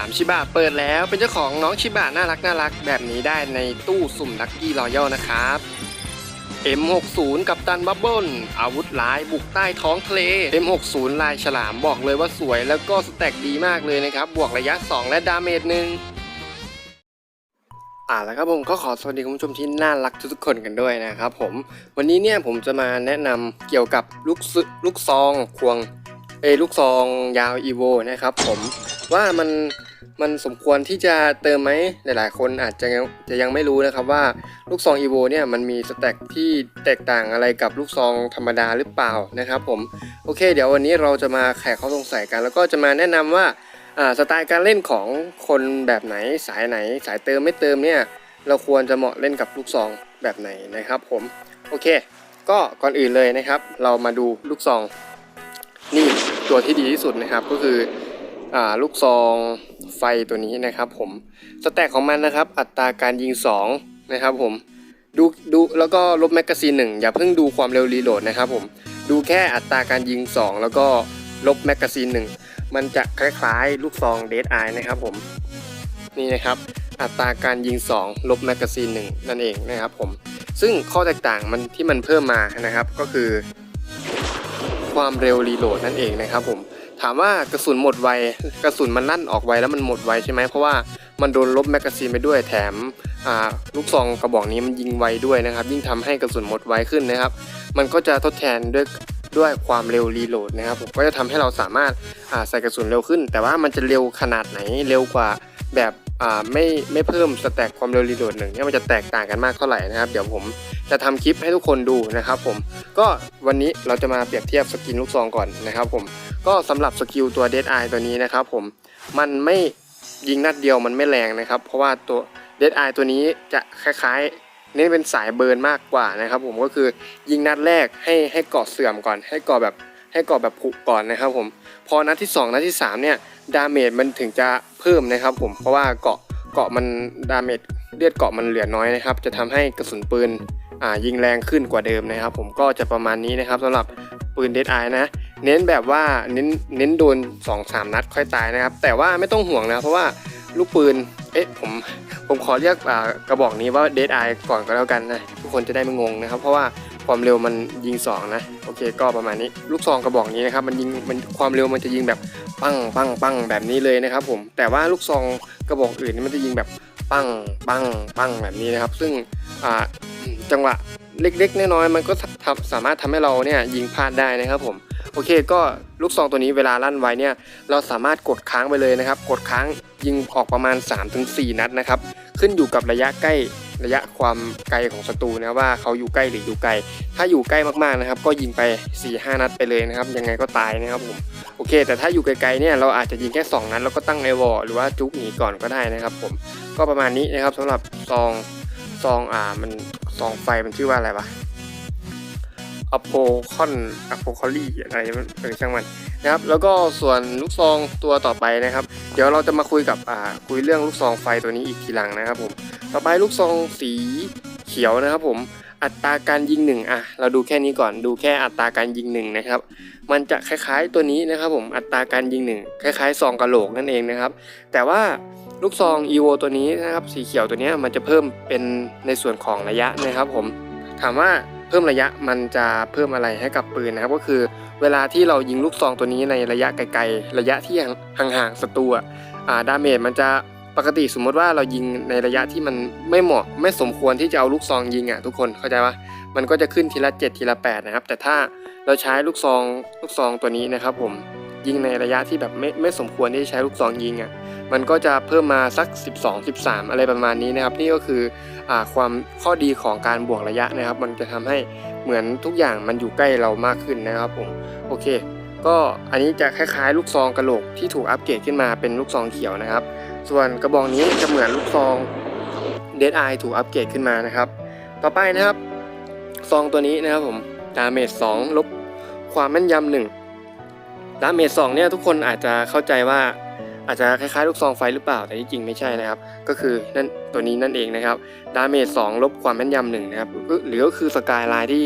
าร์มชิบะเปิดแล้วเป็นเจ้าของน้องชิบะน่ารักน่ารักแบบนี้ได้ในตู้สุ่มลักกี้รอยัลนะครับ M60 กับตันบับเบิลอาวุธหลายบุกใต้ท้องทะเล M60 ลายฉลามบอกเลยว่าสวยแล้วก็สแต็กดีมากเลยนะครับ บวกระยะ 2 และดาเมจหนึ่งอ่าแล้วครับผมก็ขอสวัสดีคุณผู้ชมที่น่ารักทุกๆคนกันด้วยนะครับผมวันนี้เนี่ยผมจะมาแนะนำเกี่ยวกับลูกซึลูกซองควงเอลูกซองยาวอีโวนะครับผมว่ามัน มันสมควรที่จะเติมไหมหลายๆ คนอาจจะยังจะยังไม่รู้นะครับว่าลูกซองอีโวเนี่ยมันมีสแต็กที่แตกต่างอะไรกับลูกซองธรรมดาหรือเปล่านะครับผมโอเค เดี๋ยววันนี้เราจะมาแขกข้อสงสัยกัน แล้วก็จะมาแนะนำว่าอ่าสไตล์การเล่นของคนแบบไหนสายไหน สายเติมไม่เติมเนี่ยเราควรจะเหมาะเล่นกับลูกซองแบบไหนนะครับผมโอเค ก็ก่อนอื่นเลยนะครับ เรามาดูลูกซองนี่ตัวที่ดีที่สุดนะครับก็คือ ลูกซองไฟตัวนี้นะครับผมสแต็กของมันนะครับ อัตราการยิง 2 นะครับผมดูดูแล้วก็ลบแมกกาซีนหนึ่งอย่าเพิ่งดูความเร็วรีโหลดนะครับผมดูแค่อัตราการยิง 2 แล้วก็ลบแมกกาซีนหนึ่งมันจะคล้ายๆ ลูกซองเดดไอนะครับผมนี่นะครับอัตราการยิง 2 ลบแมกกาซีน1นั่นเองนะครับผมซึ่งข้อแตกต่างมันที่มันเพิ่มมานะครับก็คือ ความเร็วรีโหลดนั่นเองนะครับผม ถามว่ากระสุนหมดไวกระสุนมันลั่นออกไวแล้วมันหมดไวใช่ไหมเพราะว่ามันโดนลบแมกกาซีนไปด้วยแถมลูกซองกระบอกนี้มันยิงไวด้วยนะครับ ยิ่งทำให้กระสุนหมดไวขึ้นนะครับ มันก็จะทดแทนด้วยด้วยความเร็วรีโหลดนะครับผมก็จะทำให้เราสามารถาใส่กระสุนเร็วขึ้น แต่ว่ามันจะเร็วขนาดไหนเร็วกว่าแบบ ไม่ไม่เพิ่มสแต็กความเร็วรีโหลดหนึ่งเนี่ยมันจะแตกต่างกันมากเท่าไหร่นะครับ เดี๋ยวผมจะทำคลิปให้ทุกคนดูนะครับผมก็วันนี้เราจะมาเปรียบเทียบสกินลูกซองก่อนนะครับผมก็สำหรับสกิลตัว Dead Eye ตัวนี้นะครับผมมันไม่ยิงนัดเดียวมันไม่แรงนะครับ เพราะว่าตัว Dead Eye ตัวนี้จะคล้ายๆเน้นเป็นสายเบิร์นมากกว่านะครับ ผมก็คือยิงนัดแรกให้ให้เกาะเสื่อมก่อน ให้เกาะแบบให้เกาะแบบผุก่อนนะครับผม พอนัดที่ 2 นัดที่ 3 เนี่ยดาเมจมันถึงจะเพิ่มนะครับผมเพราะว่าเกาะเกาะมันดาเมจเลือดเกาะมันเหลือน้อยนะครับ จะทำให้กระสุนปืนอ่ายิงแรงขึ้นกว่าเดิมนะครับ ผมก็จะประมาณนี้นะครับสำหรับปืน Dead Eye นะเน้นแบบว่าเน้นเน้นโดน 2-3 นัดค่อยตายนะครับ แต่ว่าไม่ต้องห่วงนะเพราะว่าลูกปืนเอ๊ะผมผมขอเรียกกระบอกนี้ว่า Dead Eye ก่อนก็แล้วกันนะทุกคนจะได้ไม่งงนะครับ เพราะว่า ความเร็วมันยิง 2 นะ โอเคก็ประมาณนี้ ลูกซองกระบอกนี้นะครับ มันยิงมันความเร็วมันจะยิงแบบปังปังปังแบบนี้เลยนะครับผมแต่ว่าลูกซองกระบอกอื่นนี่มันจะยิงแบบปังปังปังแบบนี้นะครับ ซึ่งจังหวะเล็กๆน้อยๆมันก็สามารถทำให้เราเนี่ยยิงพลาดได้นะครับผมโอเคก็ลูกซองตัวนี้เวลาลั่นไว้เนี่ยเราสามารถกดค้างไปเลยนะครับ กดค้างยิงออกประมาณ 3-4 นัดนะครับ ขึ้นอยู่กับระยะใกล้ ระยะความไกลของศัตรูนะว่าเขาอยู่ใกล้หรืออยู่ไกล ถ้าอยู่ใกล้มากๆนะครับ ก็ยิงไป 4-5 นัดไปเลยนะครับ ยังไงก็ตายนะครับผมโอเค แต่ถ้าอยู่ไกลๆเนี่ยเราอาจจะยิงแค่ 2 นัดแล้วก็ตั้งในวอลหรือว่าจุกหนีก่อนก็ได้นะครับผมก็ประมาณนี้นะครับสำหรับซองซองอ่ามันซองไฟมันชื่อว่าอะไรวะ อโปคอนอโปคอลี่อะไรมันเออช่างมันนะครับ แล้วก็ส่วนลูกซองตัวต่อไปนะครับ เดี๋ยวเราจะมาคุยกับอ่าคุยเรื่องลูกซองไฟตัวนี้อีกทีหลังนะครับผม ต่อไปลูกซองสีเขียวนะครับผม อัตราการยิงหนึ่งอะ เราดูแค่นี้ก่อน ดูแค่อัตราการยิงหนึ่งนะครับ มันจะคล้ายๆตัวนี้นะครับผม อัตราการยิงหนึ่งคล้ายๆซองกระโหลกนั่นเองนะครับ แต่ว่าลูกซอง EVO ตัวนี้นะครับ สีเขียวตัวเนี้ยมันจะเพิ่มเป็นในส่วนของระยะนะครับผม ถามว่า พิ่มระยะมันจะเพิ่มอะไรให้กับปืนนะครับ ก็คือเวลาที่เรายิงลูกซองตัวนี้ในระยะไกลๆ ระยะที่ห่างๆศัตรูอ่าดาเมจมันจะปกติสมมติว่าเรายิงในระยะที่มันไม่เหมาะไม่สมควรที่จะเอาลูกซองยิงอะทุกคนเข้าใจปะมันก็จะขึ้นทีละ 7 ทีละ 8 นะครับ แต่ถ้าเราใช้ลูกซองลูกซองตัวนี้นะครับ ผมยิงในระยะที่แบบไม่ไม่สมควรที่จะใช้ลูกซองยิงอะ มันก็จะเพิ่มมาสัก 12 13 อะไรประมาณนี้นะครับนี่ก็คืออความข้อดีของการบวกระยะนะครับ มันจะทำให้เหมือนทุกอย่างมันอยู่ใกล้เรามากขึ้นนะครับผมโอเค ก็อันนี้จะคล้ายๆ ลูกซองกระโหลกที่ถูกอัปเกรดขึ้นมาเป็นลูกซองเขียวนะครับ ส่วนกระบอกนี้จะเหมือนลูกซองเดดไอถูกอัปเกรดขึ้นมานะครับ ต่อไปนะครับซองตัวนี้นะครับผมดาเมจ2ลบความแม่นยำหนึ่งดาเมจ2เนี่ยทุกคนอาจจะเข้าใจว่า อาจจะคล้ายๆลูกซองไฟหรือเปล่าแต่ที่จริงไม่ใช่นะครับ ก็คือนั่นตัวนี้นั่นเองนะครับดาเมจ2ลบความแม่นยำหนึ่งนะครับหรือก็คือสกายไลน์ที่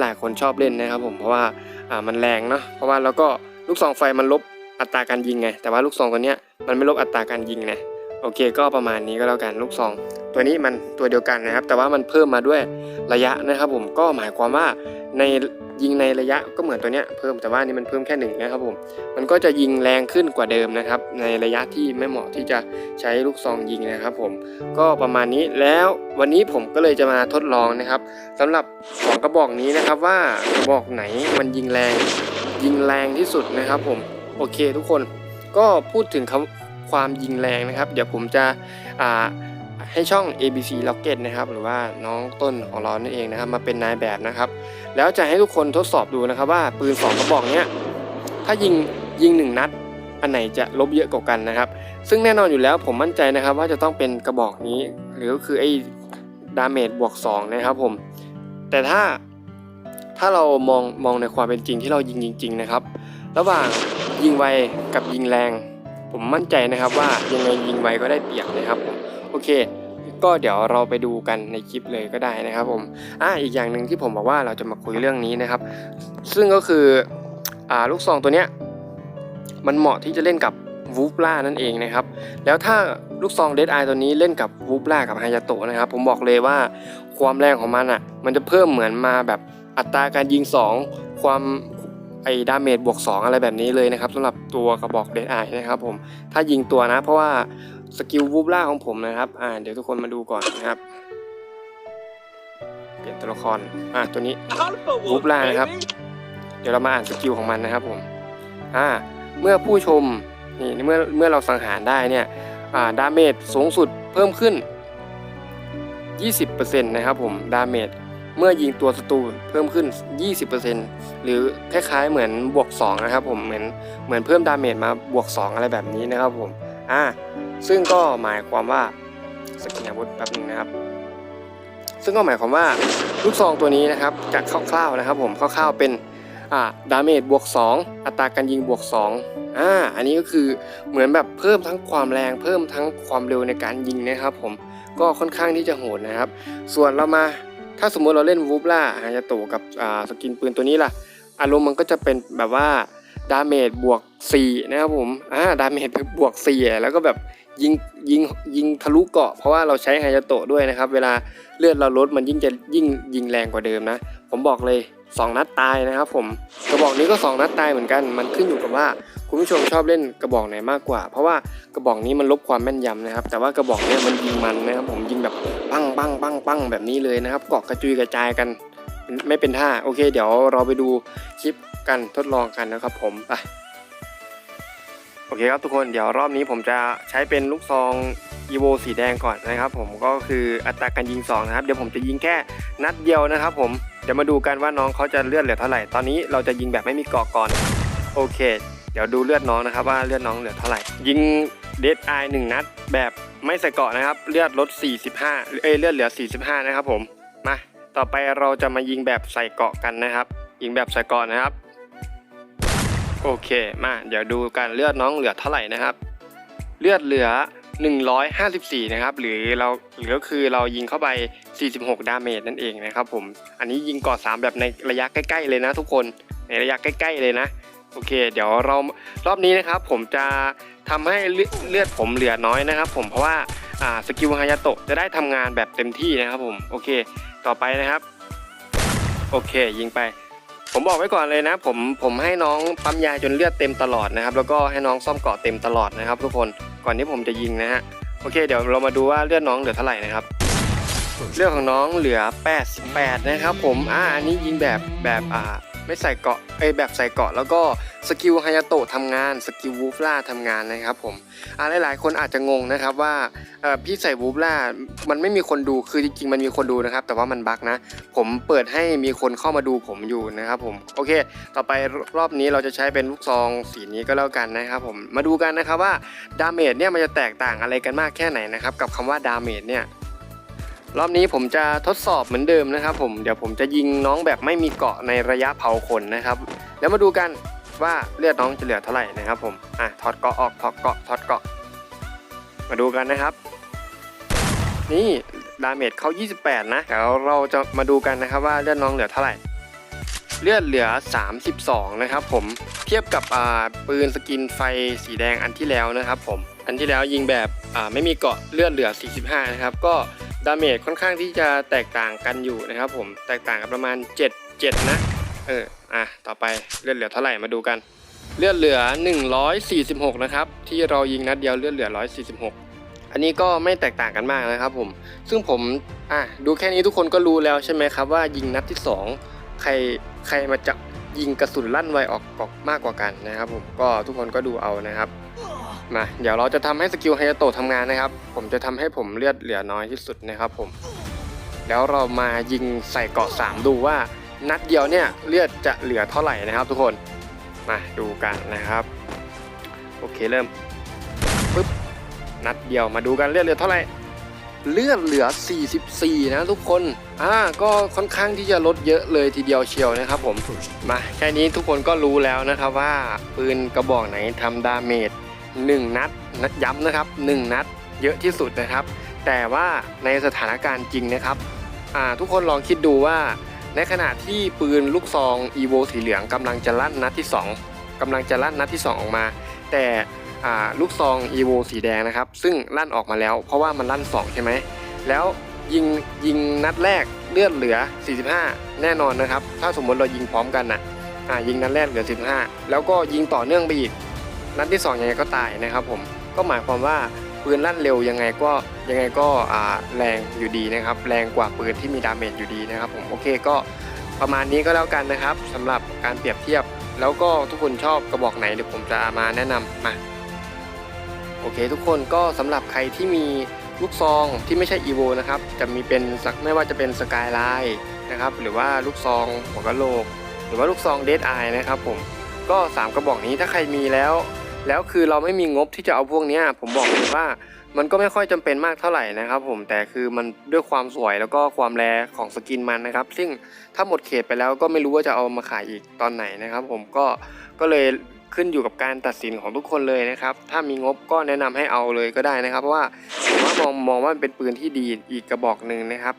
หลายๆคนชอบเล่นนะครับ ผมเพราะว่าอ่ามันแรงเนาะเพราะว่าแล้วก็ลูกซองไฟมันลบอัตราการยิงไงแต่ว่าลูกซองตัวเนี้ยมันไม่ลบอัตราการยิงนะ โอเคก็ประมาณนี้ก็แล้วกันลูกซอง ตัวนี้มันตัวเดียวกันนะครับ แต่ว่ามันเพิ่มมาด้วยระยะนะครับผมก็หมายความว่าในยิงในระยะก็เหมือนตัวเนี้ยเพิ่มแต่ว่านี่มันเพิ่มแค่หนึ่งนะครับผมมันก็จะยิงแรงขึ้นกว่าเดิมนะครับ ในระยะที่ไม่เหมาะที่จะใช้ลูกซองยิงนะครับผมก็ประมาณนี้แล้ววันนี้ผมก็เลยจะมาทดลองนะครับสำหรับของกระบอกนี้นะครับว่ากระบอกไหนมันยิงแรงยิงแรงที่สุดนะครับผมโอเคทุกคนก็พูดถึงคำ ความยิงแรงนะครับ เดี๋ยวผมจะให้ช่อง ABC Rocket นะครับ หรือว่าน้องต้นของเรานั่นเองนะครับ มาเป็นนายแบบนะครับ แล้วจะให้ทุกคนทดสอบดูนะครับ ว่าปืนสองกระบอกเนี้ยถ้ายิงยิงหนึ่งนัดอันไหนจะลบเยอะกว่ากันนะครับ ซึ่งแน่นอนอยู่แล้วผมมั่นใจนะครับ ว่าจะต้องเป็นกระบอกนี้ หรือก็คือไอ้ดาเมจบวก2นะครับผม แต่ถ้าถ้าเรามองมองในความเป็นจริงที่เรายิงจริง ๆ นะครับ ระหว่างยิงไวกับยิงแรง ผมมั่นใจนะครับว่ายังไงยิงไวก็ได้เปรียบนะครับผมโอเค ก็เดี๋ยวเราไปดูกันในคลิปเลยก็ได้นะครับผมอ่าอีกอย่างหนึ่งที่ผมบอกว่าเราจะมาคุยเรื่องนี้นะครับ ซึ่งก็คืออ่าลูกซองตัวเนี้ยมันเหมาะที่จะเล่นกับวูฟล่านั่นเองนะครับ แล้วถ้าลูกซองเดดไอตัวนี้เล่นกับวูฟล่ากับไฮยาโตะนะครับ ผมบอกเลยว่าความแรงของมันอะ มันจะเพิ่มเหมือนมาแบบอัตราการยิง 2 ความ ไอ้ดาเมจบวก 2 อะไรแบบนี้เลยนะครับสำหรับตัวกระบอกเดดไอนะครับผมถ้ายิงตัวนะ เพราะว่าสกิลวูบล่าของผมนะครับอ่าเดี๋ยวทุกคนมาดูก่อนนะครับเปลี่ยนตัวละครอ่าตัวนี้รูปล่านะครับ เดี๋ยวเรามาอ่านสกิลของมันนะครับผมอ่าเมื่อผู้ชมนี่เมื่อเมื่อเราสังหารได้เนี่ยอ่าดาเมจสูงสุดเพิ่มขึ้น 20%นะครับผมดาเมจ เมื่อยิงตัวศัตรูเพิ่มขึ้น 20%หรือคล้ายๆเหมือนบวก2นะครับผมเหมือนเหมือนเพิ่มดาเมจมาบวก 2 อะไรแบบนี้นะครับผมอ่าซึ่งก็หมายความว่าสกินอาวุธแป๊บนึงนะครับซึ่งก็หมายความว่าลูกซองตัวนี้นะครับจากคร่าวๆนะครับผมคร่าวๆเป็นอ่าดาเมจบวก 2 อัตราการยิงบวก2อ่าอันนี้ก็คือเหมือนแบบเพิ่มทั้งความแรงเพิ่มทั้งความเร็วในการยิงนะครับผมก็ค่อนข้างที่จะโหดนะครับ ส่วนเรามา ถ้าสมมติเราเล่นวูฟล่าฮายาโตกับอ่าสกินปืนตัวนี้ล่ะ อารมณ์มันก็จะเป็นแบบว่าดาเมจบวก4นะครับผมอ่าดาเมจบวก4แล้วก็แบบยิงยิงยิงทะลุเกาะเพราะว่าเราใช้ไฮยาโตะด้วยนะครับ เวลาเลือดเราลดมันยิ่งจะยิ่งยิงแรงกว่าเดิมนะ ผมบอกเลย 2 นัดตายนะครับผมกระบอกนี้ก็ 2 นัดตายเหมือนกัน มันขึ้นอยู่กับว่าคุณผู้ชมชอบเล่นกระบอกไหนมากกว่า เพราะว่ากระบอกนี้มันลบความแม่นยำนะครับ แต่ว่ากระบอกนี้มันยิงมันนะครับผมยิงแบบปังปังปังปังแบบนี้เลยนะครับเกาะกระจุยกระจายกันไม่เป็นท่าโอเค เดี๋ยวเราไปดูคลิปกันทดลองกันนะครับ ผมไปโอเคครับทุกคนเดี๋ยวรอบนี้ผมจะใช้เป็นลูกซอง EVO สีแดงก่อนนะครับ ผมก็คืออัตราการยิง2นะครับเดี๋ยวผมจะยิงแค่นัดเดียวนะครับ ผม ดี๋ยวมาดูกันว่าน้องเขาจะเลือดเหลือเท่าไหร่ตอนนี้เราจะยิงแบบไม่มีเกาะก่อนโอเค เดี๋ยวดูเลือดน้องนะครับว่าเลือดน้องเหลือเท่าไหร่ ยิงเดดไอหนึ่งนัดแบบไม่ใส่เกาะนะครับ เลือดลด 45 เอ้ยเลือดเหลือ 45 นะครับผมมาต่อไปเราจะมายิงแบบใส่เกาะกันนะครับ ยิงแบบใส่เกาะนะครับ โอเคมาเดี๋ยวดูกันเลือดน้องเหลือเท่าไหร่นะครับ เลือดเหลือ 154 นะครับ หรือเราหรือก็คือเรายิงเข้าไป 46 ดาเมจนั่นเองนะครับผม อันนี้ยิงกาะ3แบบในระยะใกล้ ๆ เลยนะทุกคน ในระยะใกล้ ๆ เลยนะ โอเค เดี๋ยวเรารอบนี้นะครับ ผมจะทำให้เลือดเลือดผมเหลือน้อยนะครับ ผม เพราะว่าอ่าสกิลฮายาโตะจะได้ทำงานแบบเต็มที่นะครับผม โอเค ต่อไปนะครับ โอเค ยิงไปผมบอกไว้ก่อนเลยนะผมผมให้น้องปั๊มยาจนเลือดเต็มตลอดนะครับ แล้วก็ให้น้องซ่อมเกาะเต็มตลอดนะครับ ทุกคน ก่อนที่ผมจะยิงนะฮะโอเค เดี๋ยวเรามาดูว่าเลือดน้องเหลือเท่าไหร่นะครับเลือดของน้องเหลือ 88 นะครับ ผมอ่าอันนี้ยิงแบบแบบอ่า ไม่ใส่เกาะเอแบบใส่เกาะ แล้วก็สกิลฮายาโตะทำงาน สกิลวูฟล่าทำงานนะครับผมอ่าหลายๆ คนอาจจะงงนะครับว่าพี่ใส่วูฟล่ามันไม่มีคนดูคือจริงๆมันมีคนดูนะครับ แต่ว่ามันบั๊กนะ ผมเปิดให้มีคนเข้ามาดูผมอยู่นะครับผมโอเค ต่อไปรอบนี้เราจะใช้เป็นลูกซองสีนี้ก็แล้วกันนะครับผมมาดูกันนะครับว่าดาเมจเนี่ยมันจะแตกต่างอะไรกันมากแค่ไหนนะครับกับคำว่าดาเมจเนี่ย รอบนี้ผมจะทดสอบเหมือนเดิมนะครับ ผมเดี๋ยวผมจะยิงน้องแบบไม่มีเกาะในระยะเผาขนนะครับ แล้วมาดูกันว่าเลือดน้องจะเหลือเท่าไหร่นะครับผมอะถอดเกาะออกถอดเกาะถอดเกาะ มาดูกันนะครับ นี่ดาเมจเขา28 นะเดี๋ยวเราจะมาดูกันนะครับว่าเลือดน้องเหลือเท่าไหร่ เลือดเหลือ 32 นะครับผมเทียบกับปืนสกินไฟสีแดงอันที่แล้วนะครับ ผมอันที่แล้วยิงแบบไม่มีเกาะเลือดเหลือ 45 นะครับก็ ดาเมจค่อนข้างที่จะแตกต่างกันอยู่นะครับผมแตกต่างกันประมาณ 7 7 นะ เอออะต่อไปเลือดเหลือเท่าไหร่มาดูกัน เลือดเหลือ 146 นะครับ ที่เรายิงนัดเดียวเลือดเหลือ 146 อันนี้ก็ไม่แตกต่างกันมากนะครับผม ซึ่งผมอะดูแค่นี้ทุกคนก็รู้แล้วใช่ไหมครับว่ายิงนัดที่ 2 ใครใครมาจะยิงกระสุนลั่นไวออกออกมากกว่ากันนะครับผมก็ทุกคนก็ดูเอานะครับ มาเดี๋ยวเราจะทำให้สกิลไฮโตะทำงานนะครับ ผมจะทำให้ผมเลือดเหลือน้อยที่สุดนะครับผม แล้วเรามายิงใส่เกาะ 3 ดูว่า นัดเดียวเนี่ยเลือดจะเหลือเท่าไหร่นะครับ ทุกคนมาดูกันนะครับ โอเคเริ่มปึ๊บนัดเดียวมาดูกันเลือดเหลือเท่าไหร่เลือดเหลือ 44 นะทุกคน อ่า ก็ค่อนข้างที่จะลดเยอะเลยทีเดียวเชียวนะครับผม มาแค่นี้ทุกคนก็รู้แล้วนะครับว่าปืนกระบอกไหนทำดาเมจ 1 นัดนัดย้ำนะครับ 1 นัดเยอะที่สุดนะครับ แต่ว่าในสถานการณ์จริงนะครับทุกคนลองคิดดูว่า ในขณะที่ปืนลูกซอง EVO สีเหลืองกำลังจะลั่นนัดที่ 2กำลังจะลั่นนัดที่ 2 ออกมา แต่ลูกซอง EVO สีแดงนะครับ ซึ่งลั่นออกมาแล้ว เพราะว่ามันลั่น 2 ใช่ไหมแล้วยิงยิงนัดแรกเลือดเหลือ 45 แน่นอนนะครับ ถ้าสมมติเรายิงพร้อมกันนะอ่ายิงนัดแรกเหลือ 15 แล้วก็ยิงต่อเนื่องไปอีก นัดที่2ยังไงก็ตายนะครับผมก็หมายความว่าปืนลั่นเร็วยังไงก็ยังไงก็แรงอยู่ดีนะครับ แรงกว่าปืนที่มีดาเมจอยู่ดีนะครับผมโอเคก็ประมาณนี้ก็แล้วกันนะครับสำหรับการเปรียบเทียบ แล้วก็ทุกคนชอบกระบอกไหนเดี๋ยวผมจะมาแนะนำมาโอเค ทุกคนก็สำหรับใครที่มีลูกซองที่ไม่ใช่ EVO นะครับจะมีเป็นสักไม่ว่าจะเป็นสกายไลน์นะครับหรือว่าลูกซองหัวกะโหลก หรือว่าลูกซองเดดไอนะครับผมก็ 3 กระบอกนี้ถ้าใครมีแล้ว แล้วคือเราไม่มีงบที่จะเอาพวกนี้ผมบอกเลยว่ามันก็ไม่ค่อยจำเป็นมากเท่าไหร่นะครับผมแต่คือมันด้วยความสวยแล้วก็ความแรของสกินมันนะครับ ซึ่งถ้าหมดเขตไปแล้วก็ไม่รู้ว่าจะเอามาขายอีกตอนไหนนะครับ ผมก็ก็เลยขึ้นอยู่กับการตัดสินของทุกคนเลยนะครับ ถ้ามีงบก็แนะนำให้เอาเลยก็ได้นะครับ เพราะว่าผมว่ามองมองว่ามันเป็นปืนที่ดีอีกกระบอกหนึ่งนะครับ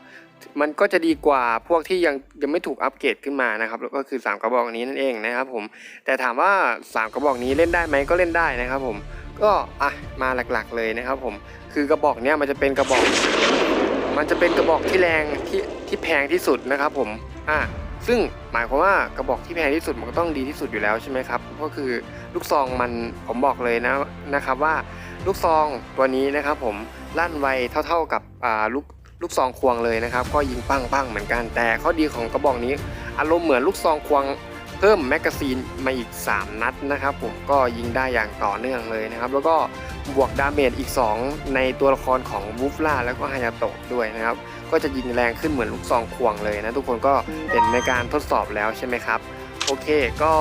มันก็จะดีกว่าพวกที่ยังยังไม่ถูกอัปเกรดขึ้นมานะครับแล้วก็คือ 3 กระบอกนี้นั่นเองนะครับผมแต่ถามว่า 3 กระบอกนี้เล่นได้ไหมก็เล่นได้นะครับผมก็อะมาหลักๆเลยนะครับผมคือกระบอกเนี้ยมันจะเป็นกระบอก มันจะเป็นกระบอกที่แรงที่ที่แพงที่สุดนะครับผมอะซึ่งหมายความว่ากระบอกที่แพงที่สุดมันก็ต้องดีที่สุดอยู่แล้วใช่ไหมครับก็คือลูกซองมันผมบอกเลยนะนะครับว่าลูกซองตัวนี้นะครับผมลั่นไวเท่า ๆกับอ่าลูก ลูกซองควงเลยนะครับ ก็ยิงปังปังๆเหมือนกัน แต่ข้อดีของกระบอกนี้ อารมณ์เหมือนลูกซองควงเพิ่มแมกกาซีนมาอีก 3 นัดนะครับ ผมก็ยิงได้อย่างต่อเนื่องเลยนะครับ แล้วก็บวกดาเมจอีก 2 ในตัวละครของวูฟล่าแล้วก็ฮายาโตะด้วยนะครับ ก็จะยิงแรงขึ้นเหมือนลูกซองควงเลยนะ ทุกคนก็เห็นในการทดสอบแล้วใช่ไหมครับโอเคก็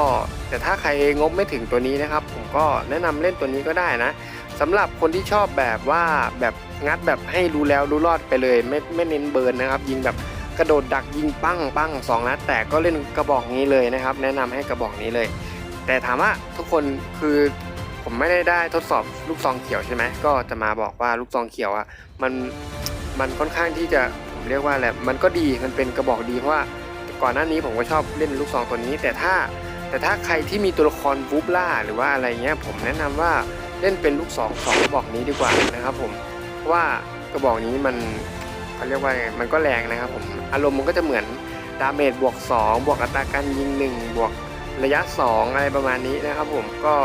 แต่ถ้าใครงบไม่ถึงตัวนี้นะครับ ผมก็แนะนำเล่นตัวนี้ก็ได้นะ สำหรับคนที่ชอบแบบว่าแบบงัดแบบให้รู้แล้วรู้รอดไปเลย ไม่ไม่เน้นเบิร์นนะครับ ยิงแบบกระโดดดักยิงปั้งปั้งสองนัดแต่ก็เล่นกระบอกนี้เลยนะครับ แนะนำให้กระบอกนี้เลย แต่ถามว่าทุกคนคือผมไม่ได้ได้ทดสอบลูกซองเขียวใช่ไหมก็จะมาบอกว่าลูกซองเขียวอะมันมันค่อนข้างที่จะผมเรียกว่าอะไรมันก็ดีมันเป็นกระบอกดีเพราะว่าก่อนหน้านี้ผมก็ชอบเล่นลูกซองตัวนี้ แต่ถ้าแต่ถ้าใครที่มีตัวละครวูบล่าหรือว่าอะไรเงี้ยผมแนะนำว่า เล่นเป็นลูกสองสองกระบอกนี้ดีกว่านะครับผมเพราะว่ากระบอกนี้มันเขาเรียกว่าไงมันก็แรงนะครับผมอารมณ์มันก็จะเหมือนดาเมจบวก 2 บวกอัตราการยิง 1 บวกระยะ 2 อะไรประมาณนี้นะครับผมก็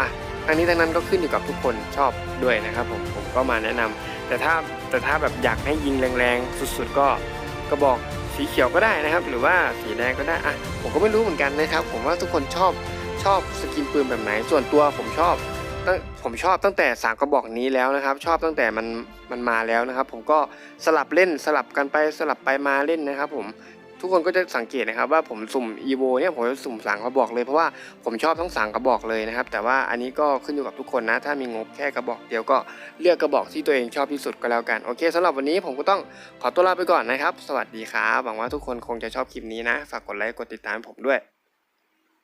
อะทั้งนี้ทั้งนั้นก็ขึ้นอยู่กับทุกคนชอบด้วยนะครับผมผมก็มาแนะนำแต่ถ้าแต่ถ้าแบบอยากให้ยิงแรงๆ สุดๆ ก็กระบอกสีเขียวก็ได้นะครับ หรือว่าสีแดงก็ได้อะผมก็ไม่รู้เหมือนกันนะครับ ผมว่าทุกคนชอบชอบสกินปืนแบบไหนส่วนตัวผมชอบ ตั้งผมชอบตั้งแต่สามกระบอกนี้แล้วนะครับ ชอบตั้งแต่มันมันมาแล้วนะครับ ผมก็สลับเล่นสลับกันไปสลับไปมาเล่นนะครับ ผมทุกคนก็จะสังเกตนะครับว่าผมสุ่ม EVO เนี่ยผมจะสุ่มสามกระบอกเลยเพราะว่าผมชอบทั้งสามกระบอกเลยนะครับ แต่ว่าอันนี้ก็ขึ้นอยู่กับทุกคนนะ ถ้ามีงบแค่กระบอกเดียวก็เลือกกระบอกที่ตัวเองชอบที่สุดก็แล้วกันโอเคสำหรับวันนี้ผมก็ต้องขอตัวลาไปก่อนนะครับ สวัสดีครับหวังว่าทุกคนคงจะชอบคลิปนี้นะ ฝากกดไลค์กดติดตามผมด้วย